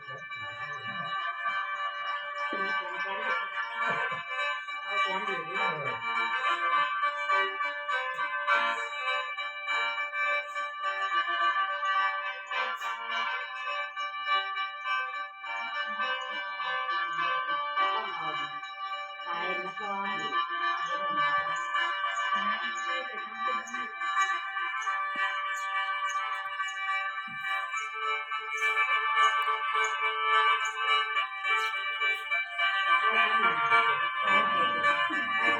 เอาแ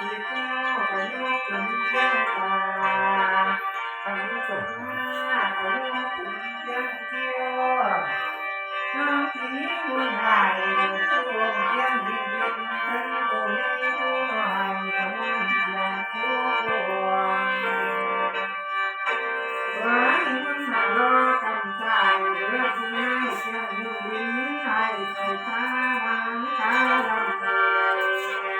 อดที่เจ้าพระโยคุณเยี่ยมตาพระโยคุณมาพระโยคุณเยี่ยมเที่ยวน้องที่บุญหายช่วงเที่ยงดินดินเป็นโอ้ยผู้หายกำลังอย่างผู้หวงไว้มันมารอกำใจเรื่องที่ง่ายเที่ยงดินดินให้ไปช้าวันช้าลำให้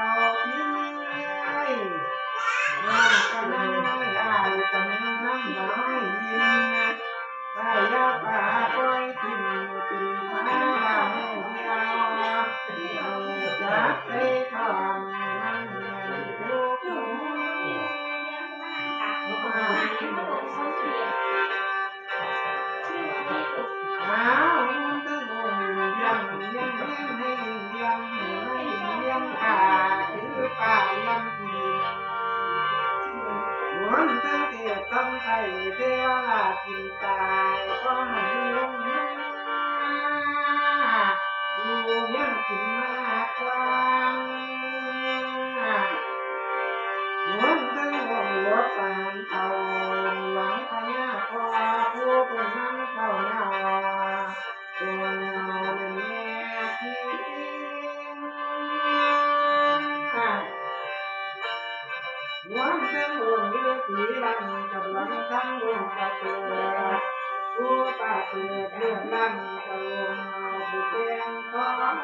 เต่าทิ้งไว้น้องก็นั่งน้อยอายก็นั่งน้อย ตั้งเกิดต้องไข่เทวลากินตายก็ให้ลงมาดูยังกินมากกว่า ป่าเตือเลือดลังกะลวงเอาบุเตียงของ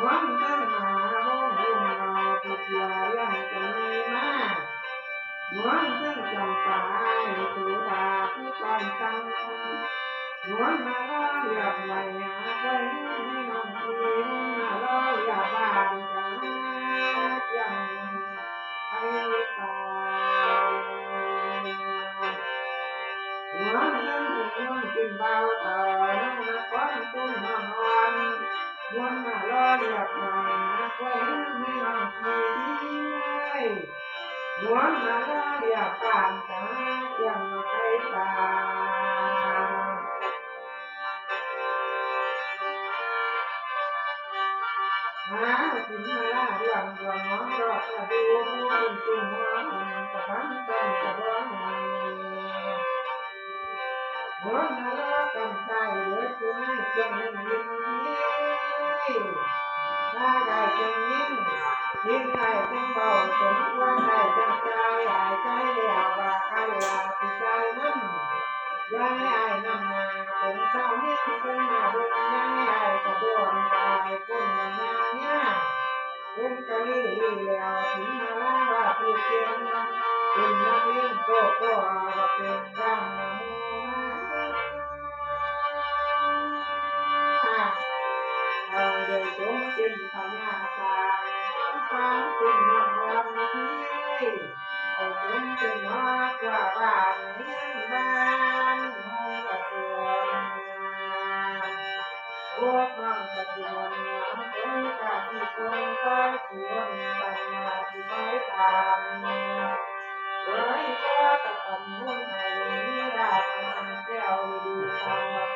หว นเส้นมาโมหุ่มเอาตุกยายังจะไม่มาหวนเส้นจำปาสุดาผู้ตอนตั้งหวนมาล้อเลียบไหลหาไว้ให้น้องทีมาลอเลียบบานกันยังไอ้ตาหวนเดินหวกินเบาต่อน้องนักก้อนตุ้มนอนนอนหวนมาลอเลียบหน่อยหาไว้ให้น้องทีหวนมาลอเลียบบานกันยังไอ้ตา หหาสิมาลาเรื่องดวงน้องรอดกระดูผู้คุณจุ่มหัวมันกระพันกันกระร้องหัวนาลากำใจเหลือจุนให้จงเล่นยินนี้ถ้าได้จงยิ่งยิ่งได้จงเบาสมควรได้จงใจหายใจแล้วว่าใครลาสิใจนั้น ยายไอ้น้ำนาเป็นเจ้าเมียเป็นมาบนยายไอ้กระโดดตายก้นมันนาเนี่ยเป็นกะลี่ลี่แล้วถึงมาล่าว่าผู้เชียงเป็นนักเลี้ยงโตโตว่าเป็นร่างมูมาเอาเดี๋ยวจงเป็นพญาตาฟ้าเป็นนางรำนี้ ไร้ความกระทำนู่นนี่นั่นทำแก้วดื่มทำ